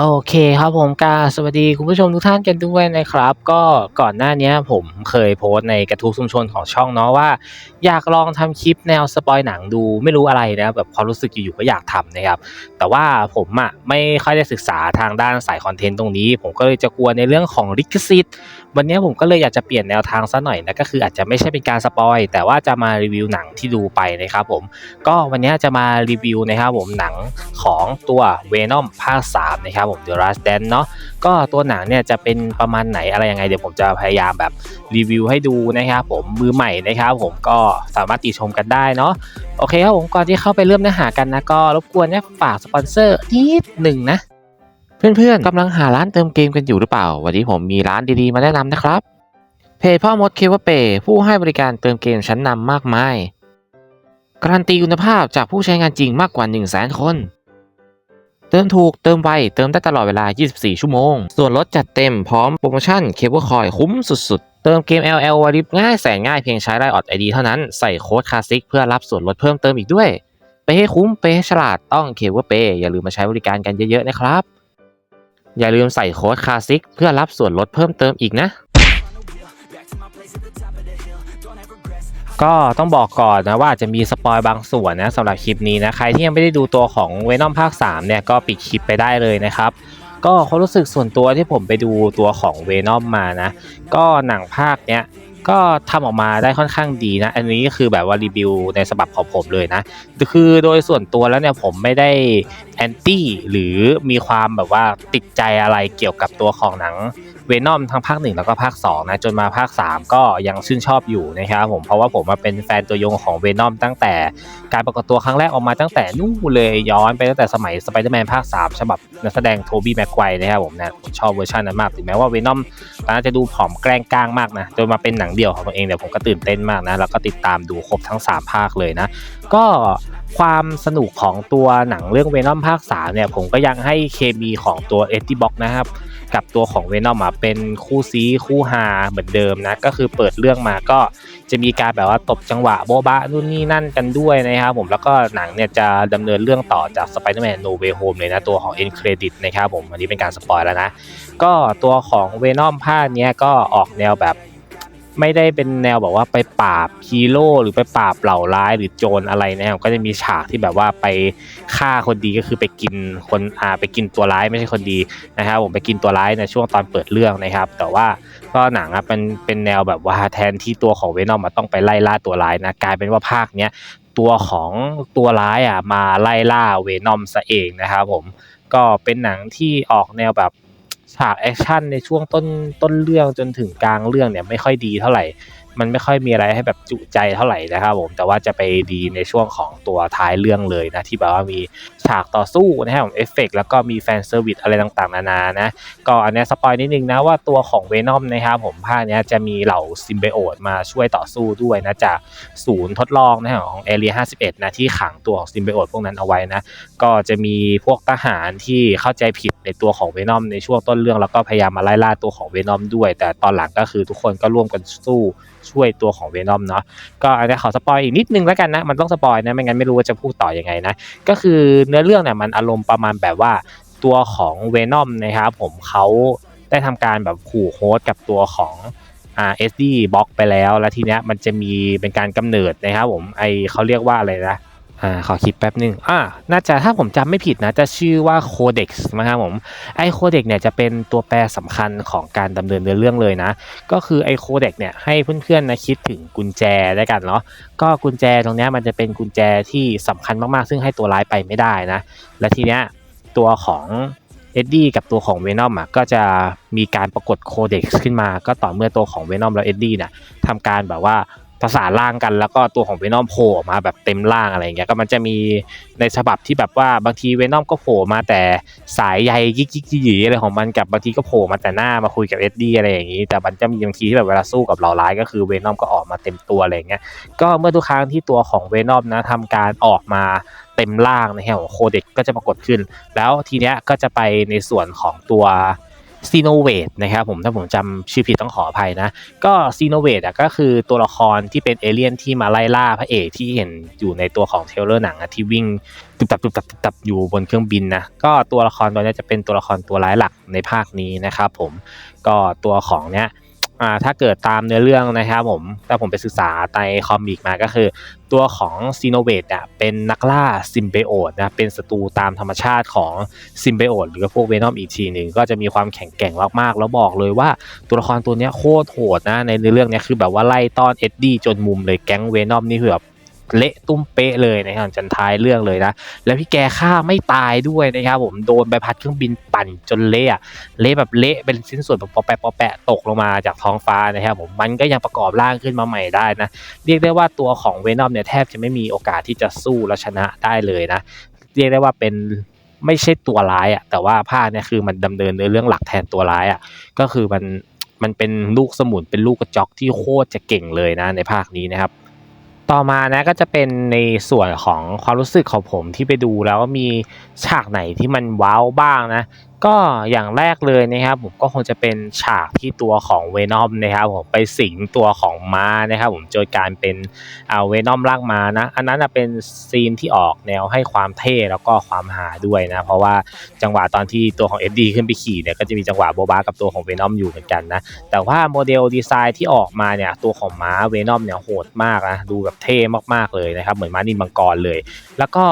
โอเคครับผมกาสวัสดีคุณผู้ชมทุกท่านกันด้วยนะครับ ก็ก่อนหน้านี้ผมเคยโพสต์ในกระทู้ชุมชนของช่องเนาะว่า อยากลองทำคลิปแนวสปอยหนังดูไม่รู้อะไรนะแบบความรู้สึกอยู่ๆก็อยากทำนะครับ แต่ว่าผมอะไม่ค่อยได้ศึกษาทางด้านสายคอนเทนต์ตรงนี้ ผมก็เลยจะกลัวในเรื่องของลิขสิทธิ์ วันนี้ผมก็เลยอยากจะเปลี่ยนแนวทางซะหน่อยนะก็คืออาจจะไม่ใช่เป็นการสปอยแต่ว่าจะมารีวิวหนังที่ดูไปนะครับผมก็วันนี้จะมารีวิวนะครับผมหนังของตัว Venom ภาค3นะครับผม The Last Dance เนาะก็ตัวหนังเนี่ยจะเป็นประมาณไหนอะไรยังไงเดี๋ยวผมจะพยายามแบบรีวิวให้ดูนะครับผมมือใหม่นะครับผมก็สามารถติชมกันได้เนาะโอเคครับผมก่อนที่เข้าไปเริ่มเนื้อหากันนะก็รบกวนเนี่ยฝากสปอนเซอร์นิดหนึ่งนะ เพื่อนๆกำลังหาร้านเติมเกมกันอยู่หรือเปล่า วันนี้ผมมีร้านดีๆ มาแนะนำนะครับ เพจพ่อมดเคเวเปผู้ให้บริการเติมเกมชั้นนำมากมาย การันตีคุณภาพจากผู้ใช้งานจริงมากกว่า 1 0 0 0 0แสนคน เติมถูกเติมไว เติมได้ตลอดเวลา 24 ชั่วโมง ส่วนลดจัดเต็มพร้อมโปรโมชั่นเคเบิลคอยคุ้มสุดๆ เติมเกม LL วาริบง่ายแสนง่ายเพียงใช้ไลน์ออดไอดีเท่านั้นใส่โค้ดคาสิกเพื่อรับส่วนลดเพิ่มเติมอีกด้วยไปให้คุ้มไปให้ฉลาดต้องเคเบิลเปอย่าลืมมาใช้บริการกันเยอะๆนะครับ อย่าลืมใส่โค้ดคลาสิกเพื่อรับส่วนลดเพิ่มเติมอีกนะ ก็ต้องบอกก่อนนะว่าจจะมีสปอยบางส่วนนะสำหรับคลิปนี้นะ ใครที่ยังไม่ได้ดูตัวของเวนอมภาค 3 เนี่ย ก็ปิดคลิปไปได้เลยนะครับ ก็ความรู้สึกส่วนตัวที่ผมไปดูตัวของเวนอมมานะ ก็หนังภาคเนี้ย ก็ทำออกมาได้ค่อนข้างดีนะ อันนี้คือแบบว่ารีวิวในฉบับของผมเลยนะ คือโดยส่วนตัวแล้วเนี่ยผมไม่ได้แอนตี้หรือมีความแบบว่าติดใจอะไรเกี่ยวกับตัวของหนัง เวนอมทั้งภาค 1 แล้วก็ภาค2นะจนมาภาค 3 ก็ยังชื่นชอบอยู่นะครับผมเพราะว่าผมมาเป็นแฟนตัวยงของเวนอมตั้งแต่การปรากฏตัวครั้งแรกออกมาตั้งแต่นู่นเลยย้อนไปตั้งแต่สมัยสไปเดอร์แมนภาค 3 ฉบับนักแสดงโทบี้แม็กไกวนะครับผมนะผมชอบเวอร์ชันนั้นมากถึงแม้ว่าเวนอมตอนนั้นจะดูผอมแกล้งกลางมากนะจนมาเป็นหนังเดี่ยวของตัวเองเนี่ยผมก็ตื่นเต้นมากนะแล้วก็ติดตามดูครบทั้ง 3 ภาคเลยนะ ก็ความสนุกของตัวหนังเรื่องเวนอมภาค3เนี่ยผมก็ยังให้เคมีของตัวเอ็ดดี้บ็อกนะครับ กับตัวของเวนอมอะเป็นคู่ซีคู่ฮาเหมือนเดิมนะ ก็คือเปิดเรื่องมาก็จะมีการแบบว่าตบจังหวะโบ๊ะบะนู่นนี่นั่นกันด้วยนะครับผมแล้วก็หนังเนี่ยจะดำเนินเรื่องต่อจาก Spider-Man No Way Home เลยนะ ตัวของ End Credit นะครับผมอันนี้เป็นการสปอยแล้วนะ ก็ตัวของเวนอมภาคเนี้ยก็ออกแนวแบบ ไม่ได้เป็นแนวแบบว่าไปปราบฮีโร่หรือไปปราบเหล่าร้ายหรือโจรอะไรนะครับก็จะมีฉากที่แบบว่าไปฆ่าคนดีก็คือไปกินคนอ่าไปกินตัวร้ายไม่ใช่คนดีนะครับผมไปกินตัวร้ายในช่วงตอนเปิดเรื่องนะครับ แต่ว่าก็หนังอะเป็นเป็นแนวแบบว่าแทนที่ตัวของเวนอมมาต้องไปไล่ล่าตัวร้ายนะกลายเป็นว่าภาคเนี้ยตัวของตัวร้ายอะมาไล่ล่าเวนอมซะเองนะครับผมก็เป็นหนังที่ออกแนวแบบ ฉากแอคชั่นในช่วงต้นต้นเรื่องจนถึงกลางเรื่องเนี่ยไม่ค่อยดีเท่าไหร่ มันไม่ค่อยมีอะไรให้แบบจุใจเท่าไหร่นะครับผมแต่ว่าจะไปดีในช่วงของตัวท้ายเรื่องเลยนะที่แบบว่ามีฉากต่อสู้นะครับผมเอฟเฟกแล้วก็มีแฟนเซอร์วิสอะไรต่างๆ นานานะก็อันนี้สปอยนิดนึงนะว่าตัวของเวนอมนะครับผมภาคเนี้ยจะมีเหล่าซิมเบโอตมาช่วยต่อสู้ด้วยนะจากศูนย์ทดลองนะครับของเอเรีย51 นะที่ขังตัวของซิมเบโอตพวกนั้นเอาไว้นะก็จะมีพวกทหารที่เข้าใจผิดในตัวของเวนอมในช่วงต้นเรื่องแล้วก็พยายามมาไล่ล่าตัวของเวนอมด้วย แต่ตอนหลังก็คือทุกคนก็ร่วมกันสู้ช่วยตัวของเวนอมเนาะก็อันนี้ขอสปอยอีกนิดนึงแล้วกันนะ มันต้องสปอยนะไม่งั้นไม่รู้ว่าจะพูดต่อยังไงนะ ก็คือเนื้อเรื่องเนี่ยมันอารมณ์ประมาณแบบว่าตัวของเวนอมนะครับผมเขาได้ทำการแบบขู่โฮสกับตัวของอ่า SD บล็อกไปแล้ว แล้วทีเนี้ยมันจะมีเป็นการกำเนิดนะครับผมไอเขาเรียกว่าอะไรนะ อ่าขอคิดแป๊บหนึงอ่าน่าจะถ้าผมจำไม่ผิดนะ จะชื่อว่า Codex นะครับผมไอ้ Codex เนี่ยจะเป็นตัวแปรสำคัญของการดำเนินเรื่องเลยนะ ก็คือไอ้ Codex เนี่ยให้เพื่อนๆนะคิดถึงกุญแจได้กันเนาะก็กุญแจตรงเนี้ยมันจะเป็นกุญแจที่สำคัญมากๆ ซึ่งให้ตัวร้ายไปไม่ได้นะ และทีเนี้ยตัวของเอ็ดดี้กับตัวของเวนอมอะก็จะมีการปรากฏโคเด็กซ์ขึ้นมา ก็ต่อเมื่อตัวของเวนอมและเอ็ดดี้เนี่ยทำการแบบว่า ประสานร่างกันแล้วก็ตัวของเวนอมโผล่ออกมาแบบเต็มร่างอะไรอย่างเงี้ยก็มันจะมีในฉบับที่แบบว่าบางทีเวนอมก็โผล่มาแต่สายใยยิกยิกหยีอะไรของมันกับบางทีก็โผล่มาแต่หน้ามาคุยกับเอ็ดดี้อะไรอย่างงี้ แต่มันจะมีบางทีที่แบบเวลาสู้กับเหล่าร้ายก็คือเวนอมก็ออกมาเต็มตัวอะไรอย่างเงี้ยก็เมื่อทุกครั้งที่ตัวของเวนอมนะทำการออกมาเต็มร่างนะครับของโคเด็กก็จะปรากฏขึ้น แล้วทีเนี้ยก็จะไปในส่วนของตัว ซีโนเวตนะครับผมถ้าผมจำชื่อผิดต้องขออภัยนะ ก็ซีโนเวตอะก็คือตัวละครที่เป็นเอเลี่ยนที่มาไล่ล่าพระเอกที่เห็นอยู่ในตัวของเทเลอร์หนังที่วิ่งตุบตับตุบตับตุบตับอยู่บนเครื่องบินนะก็ตัวละครตัวนี้จะเป็นตัวละครตัวร้ายหลักในภาคนี้นะครับผมก็ตัวของเนี้ย อ่าถ้าเกิดตามเนื้อเรื่องนะครับผมถ้าผมไปศึกษาในคอมิกมาก็คือ ตัวของซีโนเวตอะเป็นนักล่าซิมเบโอตนะเป็นศัตรูตามธรรมชาติของซิมเบโอตหรือพวกเวนอมอีกทีหนึ่งก็จะมีความแข็งแกร่งมากๆ แล้วบอกเลยว่าตัวละครตัวนี้โคตรโหดนะในเรื่องเนี้ยคือแบบว่าไล่ต้อนเอ็ดดี้จนมุมเลยแก๊งเวนอมนี่คือแบบ เละตุ้มเป๊ะเลยนะครับจนท้ายเรื่องเลยนะ แล้วพี่แกฆ่าไม่ตายด้วยนะครับผมโดนใบพัดเครื่องบินปั่นจนเละเละแบบเละเป็นชิ้นส่วนแบบปอแปะปอแปะตกลงมาจากท้องฟ้านะครับผมมันก็ยังประกอบร่างขึ้นมาใหม่ได้นะ เรียกได้ว่าตัวของเวนอมเนี่ยแทบจะไม่มีโอกาสที่จะสู้และชนะได้เลยนะ เรียกได้ว่าเป็นไม่ใช่ตัวร้ายอะแต่ว่าภาคเนี่ยคือมันดำเนินในเรื่องหลักแทนตัวร้ายอะก็คือมันมันเป็นลูกสมุนเป็นลูกกระจอกที่โคตรจะเก่งเลยนะในภาคนี้นะครับ ต่อมานะก็จะเป็นในส่วนของความรู้สึกของผมที่ไปดูแล้วมีฉากไหนที่มันว้าวบ้างนะ ก็อย่างแรกเลยนะครับผมก็คงจะเป็นฉากที่ตัวของเวนอมนะครับผมไปสิงตัวของม้านะครับผมโดยการเป็นเอาเวนอมร่างม้านะอันนั้นนะเป็นซีนที่ออกแนวให้ความเท่แล้วก็ความหาด้วยนะเพราะว่าจังหวะตอนที่ตัวของ FD ขึ้นไปขี่เนี่ยก็จะมีจังหวะโบบากับตัวของเวนอมอยู่เหมือนกันนะแต่ว่าโมเดลดีไซน์ที่ออกมาเนี่ยตัวของม้าเวนอมเนี่ยโหดมากนะดูแบบเท่มากๆเลยนะครับเหมือนม้านินมังกรเลย แล้วก็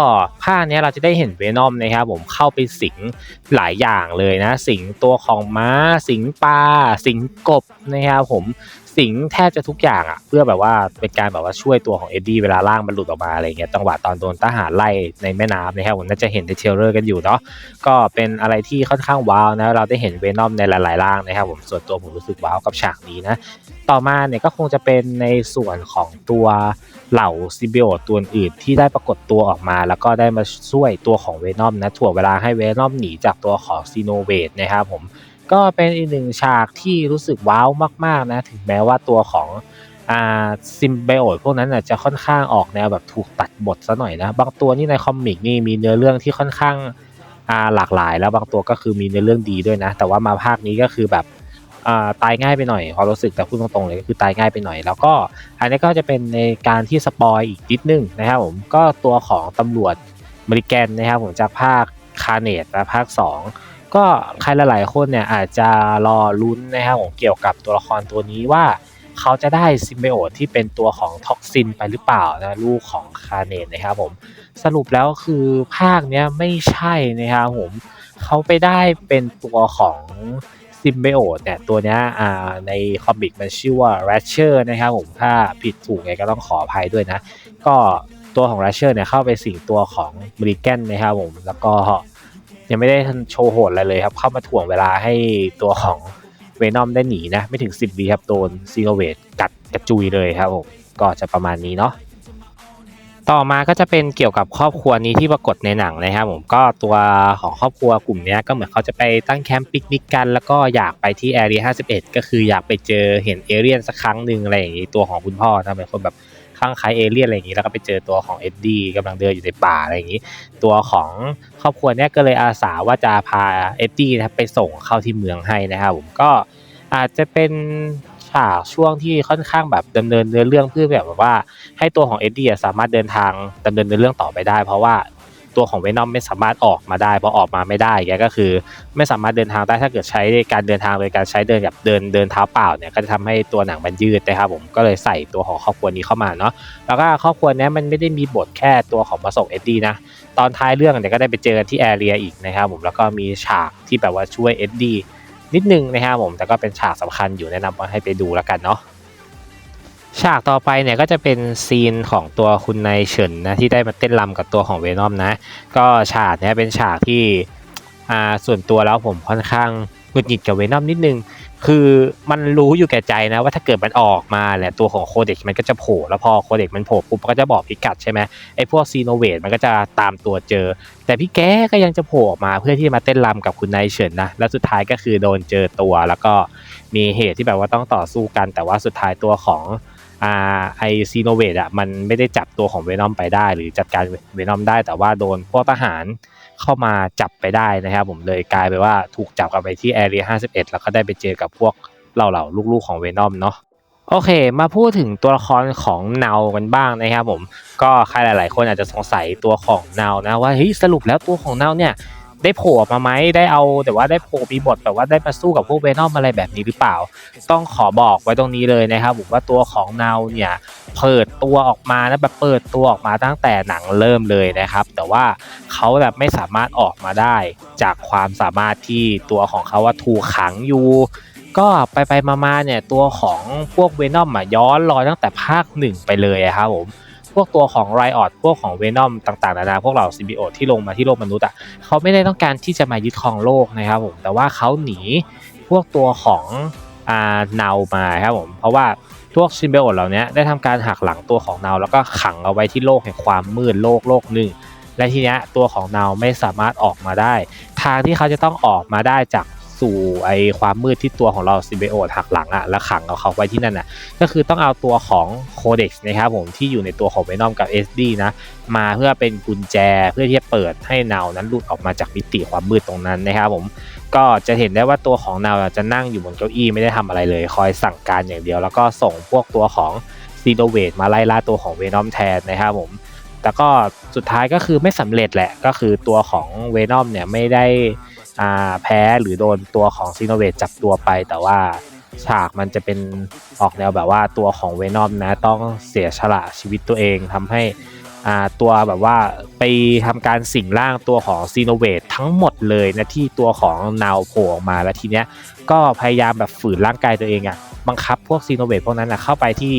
ภาคนี้เราจะได้เห็นเวนอมนะครับผมเข้าไปสิงหลายอย่างเลยนะ สิงตัวของม้า สิงปลาสิงกบนะครับผมสิงแทบจะทุกอย่างอะ เพื่อแบบว่าเป็นการแบบว่าช่วยตัวของเอ็ดดี้เวลาร่างมันหลุดออกมาอะไรเงี้ยจังหวะตอนโดนทหารไล่ในแม่น้ำนะครับผมน่าจะเห็นในเทรลเลอร์กันอยู่เนาะก็เป็นอะไรที่ค่อนข้างว้าวนะเราได้เห็นเวนอมในหลายๆร่างนะครับผมส่วนตัวผมรู้สึกว้าวกับฉากนี้นะ ต่อมาเนี่ยก็คงจะเป็นในส่วนของตัว เหล่าซิมบิโอตตัวอื่นที่ได้ปรากฏตัวออกมา แล้วก็ได้มาช่วยตัวของเวนอมนะถ่วงเวลาให้เวนอมหนีจากตัวของซีโนเวตนะครับผมก็เป็นอีกหนึ่งฉากที่รู้สึกว้าวมากๆนะถึงแม้ว่าตัวของอ่าซิมไบโอตพวกนั้นนะจะค่อนข้างออกแนวแบบถูกตัดบทซะหน่อยนะบางตัวนี่ในคอมิกนี่มีเนื้อเรื่องที่ค่อนข้างอ่าหลากหลาย แล้วบางตัวก็คือมีเนื้อเรื่องดีด้วยนะ แต่ว่ามาภาคนี้ก็คือแบบ ตายง่ายไปหน่อยความรู้สึกแต่พูดตรงๆเลยก็คือตายง่ายไปหน่อย แล้วก็อันนี้ก็จะเป็นในการที่สปอยอีกนิดนึงนะครับผมก็ตัวของตำรวจบริแกนนะครับผมจากภาคคาเนตและภาค 2 ก็ใครหลายๆคนเนี่ยอาจจะรอลุ้นนะครับผมเกี่ยวกับตัวละครตัวนี้ว่าเขาจะได้ซิมไบโอตที่เป็นตัวของท็อกซินไปหรือเปล่านะลูกของคาเนตนะครับผมสรุปแล้วคือภาคเนี้ยไม่ใช่นะครับผมเขาไปได้เป็นตัวของ ซิมไบโอตเนี่ยตัวนี้ในคอมิกมันชื่อว่า Ratcher นะครับผมถ้าผิดถูกไงก็ต้องขออภัยด้วยนะ ก็ตัวของ Ratcher เนี่ยเข้าไปสิงตัวของบริแกนนะครับผมแล้วก็ยังไม่ได้โชว์โหดอะไรเลยครับ เข้ามาถ่วงเวลาให้ตัวของเวนอมได้หนีนะ ไม่ถึง 10วิครับโดนซีโนเวตกัดกระจุยเลยครับผมก็จะประมาณนี้เนาะ ต่อมาก็จะเป็นเกี่ยวกับครอบครัวนี้ที่ปรากฏในหนังนะครับผมก็ตัวของครอบครัวกลุ่มนี้ก็เหมือนเขาจะไปตั้งแคมป์ปิกนิกกัน แล้วก็อยากไปที่แอเรีย51 ก็คืออยากไปเจอเห็นเอเลี่ยนสักครั้งหนึ่งอะไรอย่างนี้ตัวของคุณพ่อนะเป็นคนแบบคลั่งไคล้เอเลี่ยนอะไรอย่างนี้แล้วก็ไปเจอตัวของเอ็ดดี้กำลังเดินอยู่ในป่าอะไรอย่างนี้ ตัวของครอบครัวนี้ก็เลยอาสาว่าจะพาเอ็ดดี้นะไปส่งเข้าที่เมืองให้นะครับผมก็อาจจะเป็น ฉากช่วงที่ค่อนข้างแบบดำเนินเนื้อเรื่องเพื่อแบบว่า ให้ตัวของเอ็ดดี้สามารถเดินทางดำเนินในเรื่องต่อไปได้ เพราะว่าตัวของเวนอมไม่สามารถออกมาได้เพราะออกมาไม่ได้แกก็คือ ไม่สามารถเดินทางได้ถ้าเกิดใช้การเดินทางโดยการใช้เดินแบบเดินเดินเท้าเปล่าเนี่ยก็จะทำให้ตัวหนังมันยืดนะครับผมก็เลยใส่ตัวของครอบครัวนี้เข้ามาเนาะแล้วก็ครอบครัวนี้มันไม่ได้มีบทแค่ตัวของมาส่งเอ็ดดี้นะตอนท้ายเรื่องเนี่ยก็ได้ไปเจอกันที่แอเรียอีกนะครับผมแล้วก็มีฉากที่แบบว่าช่วยเอ็ดดี้ นิดนึงนะครับผมแต่ก็เป็นฉากสำคัญอยู่แนะนำว่าให้ไปดูแล้วกันเนาะฉากต่อไปเนี่ยก็จะเป็นซีนของตัวคุณนายเฉินนะที่ได้มาเต้นรำกับตัวของเวนอมนะ ก็ฉากเนี้ยเป็นฉากที่อ่าส่วนตัวแล้วผมค่อนข้างหงุดหงิดกับเวนอมนิดนึง คือมันรู้อยู่แก่ใจนะว่าถ้าเกิดมันออกมาแหละตัวของโคเด็กมันก็จะโผล่แล้วพอโคเด็กมันโผล่ปุ๊บมันก็จะบอกพิกัดใช่ไหมไอ้พวกซีโนเวตมันก็จะตามตัวเจอ แต่พี่แกก็ยังจะโผล่ออกมาเพื่อที่มาเต้นรำกับคุณนายเฉินนะแล้วสุดท้ายก็คือโดนเจอตัว แล้วก็มีเหตุที่แบบว่าต้องต่อสู้กัน แต่ว่าสุดท้ายตัวของ อ่าไอซีโนเวตอะมันไม่ได้จับตัวของเวนอมไปได้ หรือจัดการเวนอมได้ แต่ว่าโดนพวกทหารเข้ามาจับไปได้นะครับผมเลยกลายไปว่าถูกจับกลับไปที่แอเรีย51 แล้วก็ได้ไปเจอกับพวกเหล่าๆลูกๆของเวนอมเนาะโอเค มาพูดถึงตัวละครของเนากันบ้างนะครับผม ก็ใครหลาย ๆ คนอาจจะสงสัยตัวของเนานะว่าเฮ้ยสรุปแล้วตัวของเนาเนี่ย ได้โผล่มาไหมได้เอาแต่ว่าได้โผล่มีบทแบบว่าได้มาสู้กับพวกเวนอมอะไรแบบนี้หรือเปล่า ต้องขอบอกไว้ตรงนี้เลยนะครับผมว่าตัวของเนาเนี่ยเปิดตัวออกมานะแบบเปิดตัวออกมาตั้งแต่หนังเริ่มเลยนะครับ แต่ว่าเขาแบบไม่สามารถออกมาได้จากความสามารถที่ตัวของเขาว่าถูกขังอยู่ก็ไปไปมาๆเนี่ยตัวของพวกเวนอมอะย้อนรอยตั้งแต่ภาคหนึ่งไปเลยครับผม พวกตัวของไรออดพวกของเวนอมต่างๆนานาพวกเราซิบิโอที่ลงมาที่โลกมนุษย์อะเขาไม่ได้ต้องการที่จะมายึดครองโลกนะครับผมแต่ว่าเขาหนีพวกตัวของอ่าเนามาครับผมเพราะว่าพวกซิมเบโอเหล่านี้ได้ทำการหักหลังตัวของเนาแล้วก็ขังเอาไว้ที่โลกแห่งความมืดโลกโลกหนึ่งและทีเนี้ยตัวของเนาไม่สามารถออกมาได้ ทางที่เขาจะต้องออกมาได้จาก สู่ไอความมืดที่ตัวของเราซิมเบโอหักหลังอะแล้วขังเอาเขาไว้ที่นั่นอะก็คือต้องเอาตัวของโคเด็กซ์นะครับผมที่อยู่ในตัวของเวนอมกับ SD นะมาเพื่อเป็นกุญแจเพื่อที่จะเปิดให้เนานั้นหลุดออกมาจากมิติความมืดตรงนั้นนะครับผมก็จะเห็นได้ว่าตัวของเนาจะนั่งอยู่บนเก้าอี้ไม่ได้ทำอะไรเลย คอยสั่งการอย่างเดียว แล้วก็ส่งพวกตัวของซีโนเวตมาไล่ล่าตัวของเวนอมแทนนะครับผมแต่ก็สุดท้ายก็คือไม่สำเร็จแหละก็คือตัวของเวนอมเนี่ยไม่ได้ แพ้หรือโดนตัวของซีโนเวตจับตัวไป แต่ว่าฉากมันจะเป็นออกแนวแบบว่าตัวของเวนอมนะต้องเสียฉละชีวิตตัวเองทำให้อ่าตัวแบบว่าไปทำการสิงร่างตัวของซีโนเวตทั้งหมดเลยนะที่ตัวของนาวโผล่ออกมาแล้วทีเนี้ยก็พยายามแบบฝืนร่างกายตัวเองอะ่ะบังคับพวกซีโนเวตพวกนั้นนะเข้าไปที่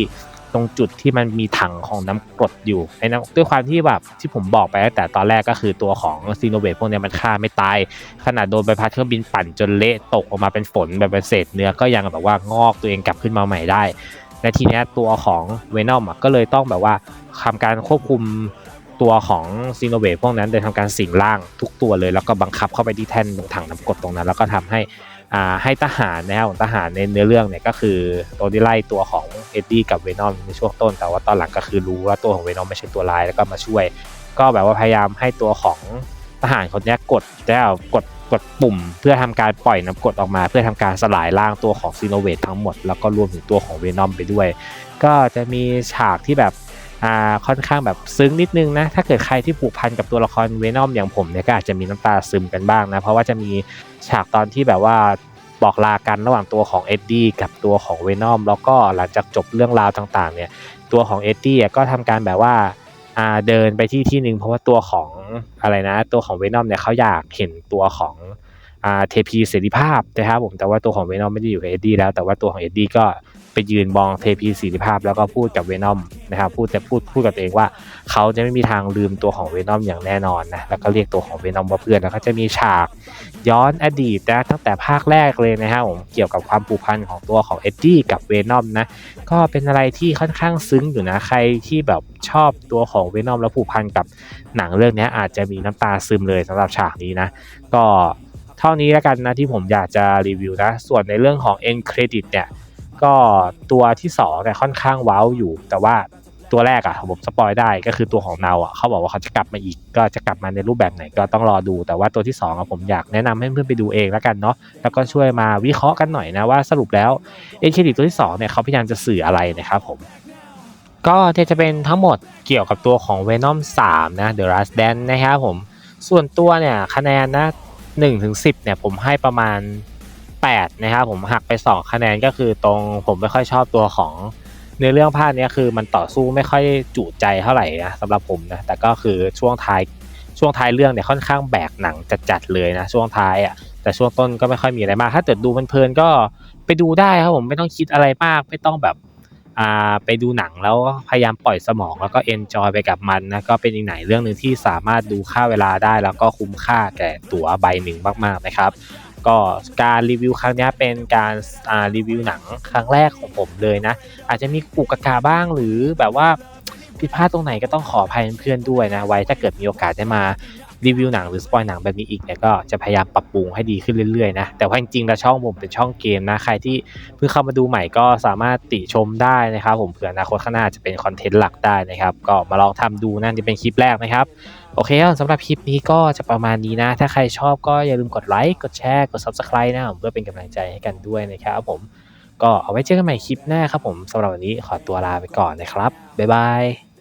ตรงจุดที่มันมีถังของน้ำกรดอยู่ไอ้น้ำด้วยความที่แบบที่ผมบอกไปตั้งแต่ตอนแรกก็คือตัวของซีโนเวตพวกนี้มันฆ่าไม่ตาย ขนาดโดนใบพัดเครื่องบินปั่นจนเละตกออกมาเป็นฝนแบบเป็นเศษเนื้อก็ยังแบบว่างอกตัวเองกลับขึ้นมาใหม่ได้และทีเนี้ยตัวของเวนอมก็เลยต้องแบบว่าทำการควบคุมตัวของซีโนเวทพวกนั้นโดยทำการสิงร่างทุกตัวเลย แล้วก็บังคับเข้าไปที่แท่นตรงถังน้ำกรดตรงนั้น แล้วก็ทำให้ ให้ทหารนะครับของทหารในเนื้อเรื่องเนี่ยก็คือตัวที่ไล่ตัวของเอ็ดดี้กับเวนอมในช่วงต้น แต่ว่าตอนหลังก็คือรู้ว่าตัวของเวนอมไม่ใช่ตัวร้ายแล้วก็มาช่วย ก็แบบว่าพยายามให้ตัวของทหารคนนี้กดแล้วกดกดปุ่ม เพื่อทำการปล่อยน้ำกดออกมา เพื่อทำการสลายร่างตัวของซีโนเวททั้งหมด แล้วก็รวมถึงตัวของเวนอมไปด้วย ก็จะมีฉากที่แบบค่อนข้างแบบซึ้งนิดนึงนะ ถ้าเกิดใครที่ผูกพันกับตัวละครเวนอมอย่างผมเนี่ยก็อาจจะมีน้ำตาซึมกันบ้างนะ เพราะว่าจะมี ฉากตอนที่แบบว่าบอกลากันระหว่างตัวของเอ็ดดี้กับตัวของเวนอมแล้วก็หลังจากจบเรื่องราวต่างๆ เนี่ย ตัวของเอ็ดดี้ก็ทำการแบบว่าเดินไปที่ที่หนึ่งเพราะว่าตัวของอะไรนะ ตัวของเวนอมเนี่ยเขาอยากเห็นตัวของอเทพีเสรีภาพนะครับผมแต่ว่าตัวของเวนอมไม่ได้อยู่กับเอ็ดดี้แล้วแต่ว่าตัวของเอ็ดดี้ก็ ไปยืนมองเทพีสรีภาพ แล้วก็พูดกับเวนอมนะครับพูดแต่พูดพูดกับตัวเองว่า เขาจะไม่มีทางลืมตัวของเวนอมอย่างแน่นอนนะแล้วก็เรียกตัวของเวนอมว่าเพื่อนแล้วก็จะมีฉากย้อนอดีตนะตั้งแต่ภาคแรกเลยนะครับผมเกี่ยวกับความผูกพันของตัวของเอ็ดดี้กับเวนอมนะก็เป็นอะไรที่ค่อนข้างซึ้งอยู่นะใครที่แบบชอบตัวของเวนอมแล้วผูกพันกับหนังเรื่องนี้อาจจะมีน้ำตาซึมเลยสำหรับฉากนี้นะก็เท่านี้แล้วกันนะที่ผมอยากจะรีวิวนะ ส่วนในเรื่องของ end credit เนี่ย ก็ตัวที่2เนี่ยค่อนข้างว้าวอยู่ แต่ว่าตัวแรกอะผมสปอยได้ก็คือตัวของเนาอะเขาบอกว่าเขาจะกลับมาอีก ก็จะกลับมาในรูปแบบไหนก็ต้องรอดู แต่ว่าตัวที่2อะผมอยากแนะนำให้เพื่อนไปดูเองแล้วกันเนาะแล้วก็ช่วยมาวิเคราะห์กันหน่อยนะว่าสรุปแล้วเอ็นเครดิตตัวที่2เนี่ยเขาพยายามจะสื่ออะไรนะครับผมก็จะเป็นทั้งหมดเกี่ยวกับตัวของ Venom 3 นะ The Last Dance นะครับผม ส่วนตัวเนี่ยคะแนนนะ1ถึง10เนี่ยผมให้ประมาณ 8นะครับผมหักไป 2 คะแนนก็คือตรงผมไม่ค่อยชอบตัวของเนื้อเรื่องภาคนี้คือมันต่อสู้ไม่ค่อยจุใจเท่าไหร่นะสำหรับผมนะแต่ก็คือช่วงท้ายช่วงท้ายเรื่องเนี่ยค่อนข้างแบกหนังจัดๆเลยนะช่วงท้ายอะแต่ช่วงต้นก็ไม่ค่อยมีอะไรมาก ถ้าเกิดดูเพลินๆก็ไปดูได้ครับผมไม่ต้องคิดอะไรมาก ไม่ต้องแบบอ่าไปดูหนังแล้วพยายามปล่อยสมองแล้วก็เอนจอยไปกับมันนะก็เป็นอีกไหนเรื่องหนึ่งที่สามารถดูค่าเวลาได้ แล้วก็คุ้มค่าแก่ตั๋วใบหนึ่งมากๆนะครับ ก็การรีวิวครั้งนี้เป็นการรีวิวหนังครั้งแรกของผมเลยนะ อาจจะมีกุกกากาบ้างหรือแบบว่าผิดพลาดตรงไหนก็ต้องขออภัยเพื่อนด้วยนะ ไว้ถ้าเกิดมีโอกาสได้มารีวิวหนังหรือสปอยหนังแบบนี้อีกเนี่ยก็จะพยายามปรับปรุงให้ดีขึ้นเรื่อยๆนะแต่ว่าจริงๆแล้วช่องผมเป็นช่องเกมนะใครที่เพิ่งเข้ามาดูใหม่ก็สามารถติชมได้นะครับผมเผื่ออนาคตข้างหน้าจะเป็นคอนเทนต์หลักได้นะครับ ก็มาลองทำดูนั่นจะเป็นคลิปแรกนะครับ โอเคครับสำหรับคลิปนี้ก็จะประมาณนี้นะ ถ้าใครชอบก็อย่าลืมกดไลค์ กดแชร์ กด Subscribe นะครับผมเพื่อเป็นกำลังใจให้กันด้วยนะครับผม ก็เอาไว้เจอกันใหม่คลิปหน้าครับผมสำหรับวันนี้ขอตัวลาไปก่อนนะครับ บ๊ายบาย